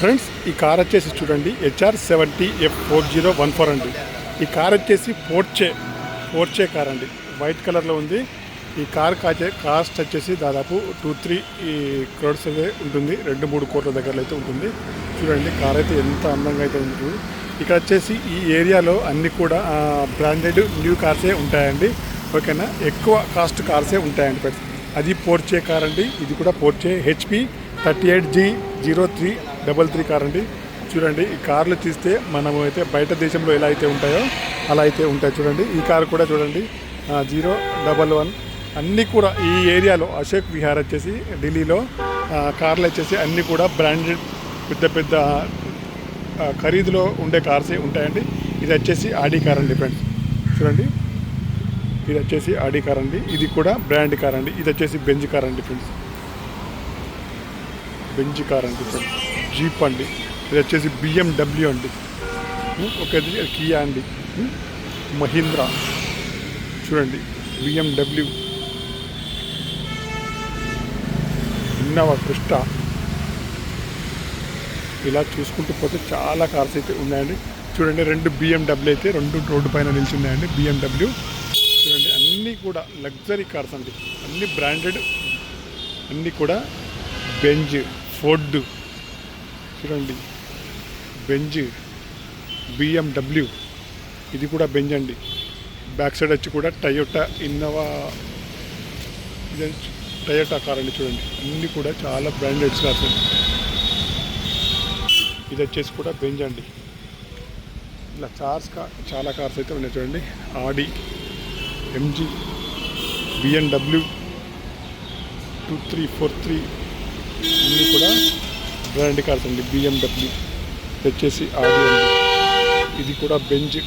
Friends ఈ car వచ్చేసి చూడండి HR seventy F four zero one four అండి. ఈ కార్ వచ్చేసి ఫోర్చే ఫోర్చే కార్ అండి. వైట్ కలర్లో ఉంది. ఈ కార్ కాచే కాస్ట్ వచ్చేసి దాదాపు టూ త్రీ ఈ క్రోడ్స్ ఉంటుంది. రెండు మూడు కోట్ల దగ్గరలో అయితే ఉంటుంది. చూడండి కార్ అయితే ఎంత అందంగా అయితే ఉంది ఇక్కడ వచ్చేసి ఈ ఏరియాలో అన్ని కూడా బ్రాండెడ్ న్యూ కార్సే ఉంటాయండి. ఓకేనా? ఎక్కువ కాస్ట్ కార్సే ఉంటాయండి అది పోర్చే కార్ అండి. ఇది కూడా Porsche HP thirty eight G zero three double three car అండి. చూడండి ఈ కార్లు చూస్తే మనము అయితే బయట దేశంలో ఎలా అయితే ఉంటాయో అలా అయితే ఉంటాయి చూడండి. ఈ కార్ కూడా చూడండి జీరో డబల్ వన్. అన్నీ కూడా ఈ ఏరియాలో అశోక్ విహార్ వచ్చేసి ఢిల్లీలో కార్లు వచ్చేసి అన్నీ కూడా బ్రాండెడ్ పెద్ద పెద్ద ఖరీదులో ఉండే కార్సే ఉంటాయండి. ఇది వచ్చేసి ఆడి కార్ అండి ఫ్రెండ్స్. చూడండి ఇది వచ్చేసి ఆడి కార్ అండి. ఇది కూడా బ్రాండ్ కార్ అండి. ఇది వచ్చేసి బెంజ్ కార్ అండి ఫ్రెండ్స్. బెంజ్ కార్ అండి ఫ్రెండ్స్. జీప్ అండి. ఇది వచ్చేసి బిఎండబ్ల్యూ అండి. ఉం, కియా అండి. మహీంద్రా. చూడండి బిఎండబ్ల్యూ ఇన్నోవా క్రిస్టా. ఇలా చూసుకుంటూ పోతే చాలా కార్స్ అయితే ఉన్నాయండి. చూడండి రెండు బిఎండబ్ల్యూ అయితే రెండు రోడ్డు పైన నిల్చున్నాయండి బిఎండబ్ల్యూ చూడండి అన్నీ కూడా లగ్జరీ కార్స్ అండి. అన్ని బ్రాండెడ్ అన్నీ కూడా బెంజ్ ఫోర్డ్. చూడండి. బెంజ్ బిఎండబ్ల్యూ ఇది కూడా బెంజ్ అండి. బ్యాక్ సైడ్ వచ్చి కూడా టయోటా ఇన్నోవా ఇది టయోటా కార్ అండి చూడండి. అన్నీ కూడా చాలా బ్రాండెడ్స్ కార్స్ అండి. ఇది వచ్చేసి కూడా బెంజ్ అండి. ఇలా కార్స్ చాలా కార్స్ అయితే ఉన్నాయి చూడండి. Audi MG BMW two three four three అన్నీ కూడా బ్రాండ్ కార్స్ అండి. బిఎండబ్ల్యూ వచ్చేసి ఆడి ఇది కూడా బెంజ్.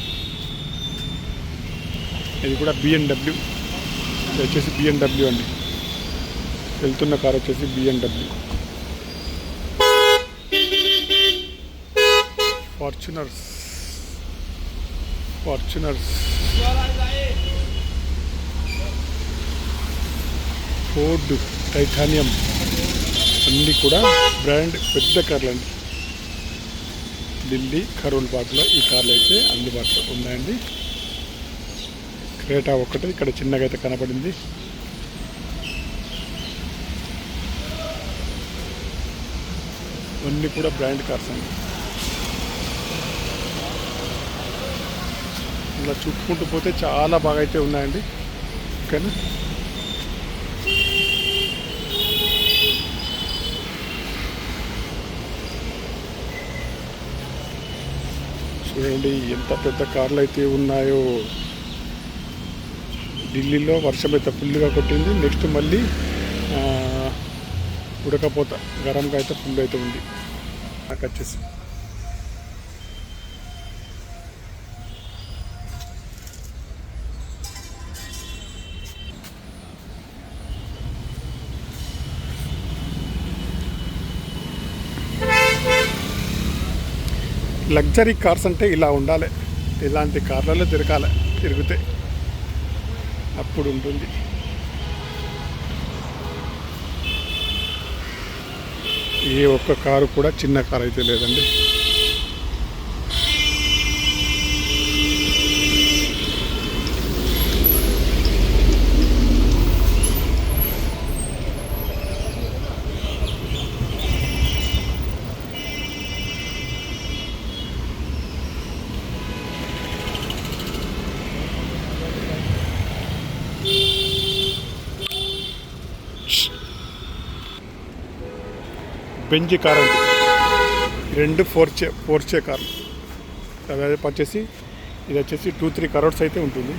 ఇది కూడా బిఎండబ్ల్యూ వచ్చేసి బిఎండబ్ల్యూ అండి. వెళ్తున్న కార్ వచ్చేసి BMW Fortuners Fortuners Ford Titanium అన్నీ కూడా బ్రాండ్ పెద్ద కార్లు అండి ఢిల్లీ కరోల్ ఈ కార్లు అయితే అందుబాటులో ఉన్నాయండి. క్రేటా ఒకటి ఇక్కడ చిన్నగా అయితే కనపడింది. అన్నీ కూడా బ్రాండ్ కార్స్ అండి. ఇలా చుట్టుకుంటూ పోతే చాలా బాగా అయితే ఉన్నాయండి. ఓకేనా? చూడండి ఎంత పెద్ద కార్లు అయితే ఉన్నాయో. ఢిల్లీలో వర్షం అయితే ఫుల్గా కొట్టింది. నెక్స్ట్ మళ్ళీ ఉడకపోత గరంగా అయితే ఫుల్ అయితే ఉంది. నాకు వచ్చేసి లగ్జరీ కార్స్ అంటే ఇలా ఉండాలి. ఇలాంటి కార్లలో తిరగాలి. తిరిగితే అప్పుడు ఉంటుంది. ఏ ఒక్క కారు కూడా చిన్న కారు అయితే లేదండి. బెంజ్ కార్ అండి. రెండు ఫోర్చే ఫోర్చే కార్లు అదే వచ్చేసి ఇది వచ్చేసి టూ త్రీ కరోడ్స్ అయితే ఉంటుంది.